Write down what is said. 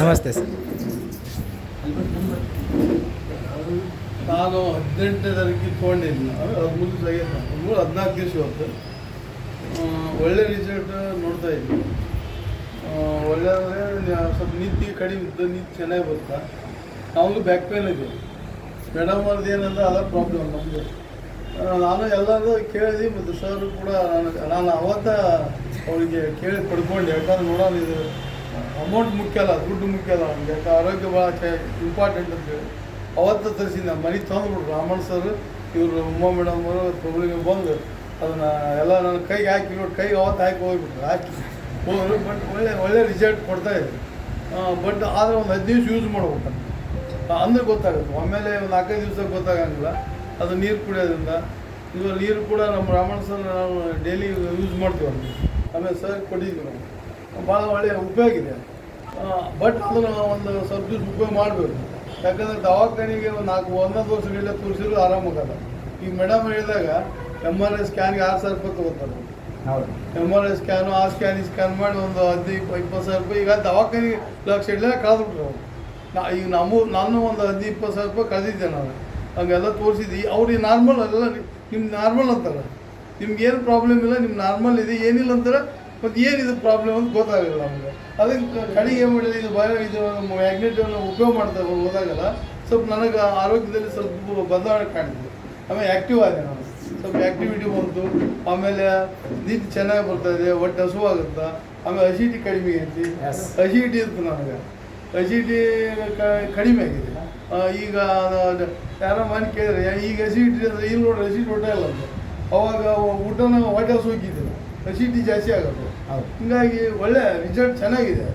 ನಮಸ್ತೆ ಸರ್. ನಾನು ಹದಿನೆಂಟನೇ ತಾರೀಕಿಗೆ ತೊಗೊಂಡಿದ್ದೀನಿ ಅಂದರೆ ಹದಿಮೂರು ದಿವಸ ಹದಿಮೂರು ಹದಿನಾಲ್ಕು ದಿವಸ ಇವತ್ತು ಒಳ್ಳೆ ರಿಸಲ್ಟ್ ನೋಡ್ತಾ ಇದ್ದೀನಿ ಒಳ್ಳೆ ಅಂದರೆ ಸ್ವಲ್ಪ ನಿದ್ದೆ ಕಡಿಮೆ ಇದ್ದು ನಿದ್ದೆ ಚೆನ್ನಾಗಿ ಬರ್ತಾ ನಮಗೂ ಬ್ಯಾಕ್ ಪೇನ್ ಇದೆ. ಮೇಡಮ್ ಅವ್ರದ್ದು ಏನಂದ್ರೆ ಅದ ಪ್ರಾಬ್ಲಮ್ ನಮ್ಮದು ನಾನು ಎಲ್ಲರೂ ಕೇಳಿದೆ ಮತ್ತು ಸರ್ ಕೂಡ ನಾನು ನಾನು ಅವತ್ತ ಅವರಿಗೆ ಕೇಳಿ ಪಡ್ಕೊಂಡು. ಯಾಕಂದ್ರೆ ನೋಡೋಣ ಇದು ಅಮೌಂಟ್ ಮುಖ್ಯ ಅಲ್ಲ, ದುಡ್ಡು ಮುಖ್ಯ ಅಲ್ಲ ಅವ್ನಿಗೆ. ಯಾಕೆ ಆರೋಗ್ಯ ಭಾಳ ಇಂಪಾರ್ಟೆಂಟ್ ಅಂತೇಳಿ ಅವತ್ತು ತರಿಸಿದ್ದು ನಮ್ಮ ತಂದುಬಿಟ್ರು. ರಾಮಣ್ಣ ಸರ್, ಇವರು ಉಮಾ ಮೇಡಮ್ ಅವರು ತೊಗೊಳಿಗೆ ಬಂದು ಅದನ್ನು ಎಲ್ಲ ನನ್ನ ಕೈಗೆ ಹಾಕಿ ನೋಡಿ, ಕೈಗೆ ಅವತ್ತು ಹಾಕಿ ಹೋಗ್ಬಿಟ್ರು. ಹಾಕಿ ಹೋದ್ರು ಬಟ್ ಒಳ್ಳೆ ಒಳ್ಳೆ ರಿಸಲ್ಟ್ ಕೊಡ್ತಾ ಇದ್ರು. ಬಟ್ ಆದರೆ ಒಂದು ಹದಿನೈದು ದಿವಸ ಯೂಸ್ ಮಾಡ್ಬೇಕು ಅಂದ್ರೆ ಗೊತ್ತಾಗುತ್ತೆ. ಆಮೇಲೆ ಒಂದು ನಾಲ್ಕೈದು ದಿವಸ ಗೊತ್ತಾಗಂಗಿಲ್ಲ. ಅದು ನೀರು ಕುಡಿಯೋದ್ರಿಂದ. ಇವಾಗ ನೀರು ಕೂಡ ನಮ್ಮ ರಾಮಣ್ಣ ಸರ್ ನಾವು ಡೈಲಿ ಯೂಸ್ ಮಾಡ್ತೀವಿ ಆಮೇಲೆ ಸರ್ ಕೊಟ್ಟಿದ್ವಿ ನಾವು ಭಾಳ ಒಳ್ಳೆಯ ಉಪಯೋಗ ಇದೆ. ಬಟ್ ಅದನ್ನು ಒಂದು ಸ್ವಲ್ಪ ದಿವಸ ಉಪಯೋಗ ಮಾಡಬೇಕು. ಯಾಕಂದ್ರೆ ದವಾಖಾನೆಗೆ ಒಂದು ನಾಲ್ಕು ಒಂದೊಂದು ವರ್ಷಗಳಲ್ಲೇ ತೋರಿಸಿದ್ರು ಆರಾಮಾಗಲ್ಲ ಈಗ ಮೇಡಮ್ ಹೇಳಿದಾಗ ಎಂ ಆರ್ ಐ ಸ್ಕ್ಯಾನ್ಗೆ ಆರು ಸಾವಿರ ರೂಪಾಯಿ ತೊಗೋತಾರೆ. ಎಂ ಆರ್ ಐ ಸ್ಕ್ಯಾನು ಆ ಸ್ಕ್ಯಾನ್ ಈ ಸ್ಕ್ಯಾನ್ ಮಾಡಿ ಒಂದು ಹದಿನೈದು ಇಪ್ಪತ್ತು ಸಾವಿರ ರೂಪಾಯಿ ಈಗ ದವಾಖಾನೆಗೆ ಲಕ್ಷ ಇಡಲೇ ಕಳೆದ್ಬಿಟ್ರು ಅವ್ರು. ನಾ ಈಗ ನಮ್ಮ ನಾನು ಒಂದು ಹದಿನೈದು ಇಪ್ಪತ್ತು ಸಾವಿರ ರೂಪಾಯಿ ಕಳೆದಿದ್ದೆ ನಾನು. ಹಂಗೆಲ್ಲ ತೋರಿಸಿದ್ವಿ. ಅವ್ರಿಗೆ ನಾರ್ಮಲ್ ಅಲ್ಲ ನಿಮ್ಗೆ ನಾರ್ಮಲ್ ಅಂತಾರೆ. ನಿಮ್ಗೆ ಏನು ಪ್ರಾಬ್ಲಮ್ ಇಲ್ಲ ನಿಮ್ಗೆ ನಾರ್ಮಲ್ ಇದೆ ಏನಿಲ್ಲ ಅಂತಾರೆ. ಮತ್ತು ಏನಿದು ಪ್ರಾಬ್ಲಮ್ ಅಂತ ಗೊತ್ತಾಗಲ್ಲ ನಮಗೆ. ಅದಕ್ಕೆ ಕಡೆಗೆ ಏನು ಮಾಡಿದೆ ಇದು ಬಯೋ ಇದು ಮ್ಯಾಗ್ನೆಟನ್ನು ಉಪಯೋಗ ಮಾಡ್ತಾ ಹೋದಾಗಲ್ಲ ಸ್ವಲ್ಪ ನನಗೆ ಆರೋಗ್ಯದಲ್ಲಿ ಸ್ವಲ್ಪ ಬದಲಾವಣೆ ಕಾಣ್ತಿದೆ. ಆಮೇಲೆ ಆ್ಯಕ್ಟಿವ್ ಆಗಿದೆ ನಾನು. ಸ್ವಲ್ಪ ಆ್ಯಕ್ಟಿವಿಟಿ ಬಂತು. ಆಮೇಲೆ ನಿದ್ದೆ ಚೆನ್ನಾಗಿ ಬರ್ತಾ ಇದೆ ಹೊಟ್ಟೆ ಹಸುವಾಗುತ್ತೆ. ಆಮೇಲೆ ಅಸಿಟಿ ಕಡಿಮೆ ಐತಿ. ಅಸಿಟಿ ಇತ್ತು ನನಗೆ. ಅಸಿಟಿ ಕಡಿಮೆ ಆಗಿದೆ. ಈಗ ಯಾರೋ ಮನೆ ಕೇಳಿದ್ರೆ ಈಗ ಅಸಿಟಿ ಅಂದರೆ ಇಲ್ಲಿ ನೋಡ್ರಿ ಅಸಿಟಿ ಹೊಟ್ಟೆ ಇಲ್ಲ ಅಂತ ಅವಾಗ ಊಟನ ಹೊಟ್ಟೆ ಹಸು ಹೋಗಿದ್ದಿಲ್ಲ ಅಸಿಟಿ ಜಾಸ್ತಿ ಆಗಬೇಕು ಹೌದು. ಹಿಂಗಾಗಿ ಒಳ್ಳೆ ರಿಸಲ್ಟ್ ಚೆನ್ನಾಗಿದೆ.